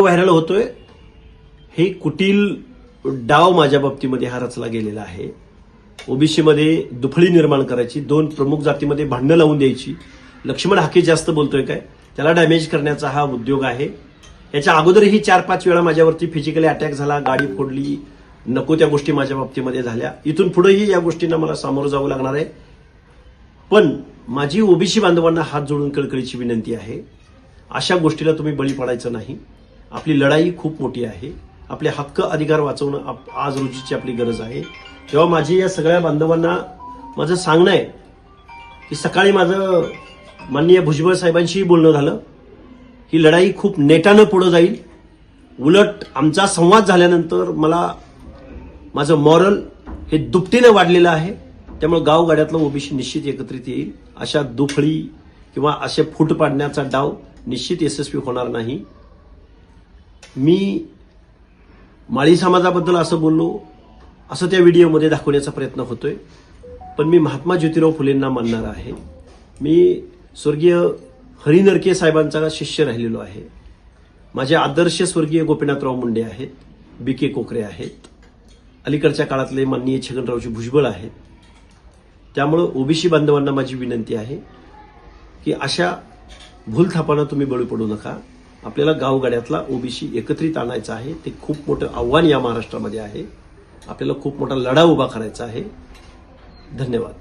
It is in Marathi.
व्हायरल होतोय. हे कुटील डाव माझ्या बाबतीमध्ये हा रचला गेलेला आहे. ओबीसीमध्ये दुफळी निर्माण करायची दोन प्रमुख जातीमध्ये भांडणं लावून द्यायची. लक्ष्मण हाके जास्त बोलतोय काय? त्याला डॅमेज करण्याचा हा उद्योग आहे. याच्या अगोदरही चार पाच वेळा माझ्यावरती फिजिकली अटॅक झाला गाडी फोडली नको त्या गोष्टी माझ्या बाबतीमध्ये झाल्या. इथून पुढेही या गोष्टींना मला सामोरं जावं लागणार आहे. पण माझी ओबीसी बांधवांना हात जोडून कळकळीची विनंती आहे. अशा गोष्टीला तुम्ही बळी पडायचं नाही. आपली लढाई खूप मोठी आहे. आपले हक्क अधिकार वाचवणं आप- आज रोजीची आपली गरज आहे. तेव्हा माझी या सगळ्या बांधवांना माझं सांगणं आहे की सकाळी माझं माननीय भुजबळ साहेबांशीही बोलणं झालं. ही लढाई खूप नेटानं पुढं जाईल. उलट आमचा संवाद झाल्यानंतर मला माझं मॉरल हे दुपटीनं वाढलेलं आहे. त्यामुळे गावगाड्यातलं ओबीसी निश्चित एकत्रित येईल. अशा दुफळी किंवा असे फूट पाडण्याचा डाव निश्चित यशस्वी होणार नाही. मी माळी समाजाबद्दल असं बोललो असं त्या व्हिडिओमध्ये दाखवण्याचा प्रयत्न होतोय. पण मी महात्मा ज्योतिराव फुलेंना मानणार आहे. मी स्वर्गीय हरिनरके साहेबांचा शिष्य राहिलेलो आहे. माझे आदर्श स्वर्गीय गोपीनाथराव मुंडे आहेत बी के कोकरे आहेत. अलीकडच्या काळातले माननीय छगनरावजी भुजबळ आहेत. त्यामुळं ओबीसी बांधवांना माझी विनंती आहे की अशा भूलथापांना तुम्ही बळी पडू नका. आपल्याला गावगाड्यातला ओबीसी एकत्रित आणायचा आहे. ते खूप मोठं आव्हान या महाराष्ट्रामध्ये आहे. आपल्याला खूप मोठा लढा उभा करायचा आहे. धन्यवाद.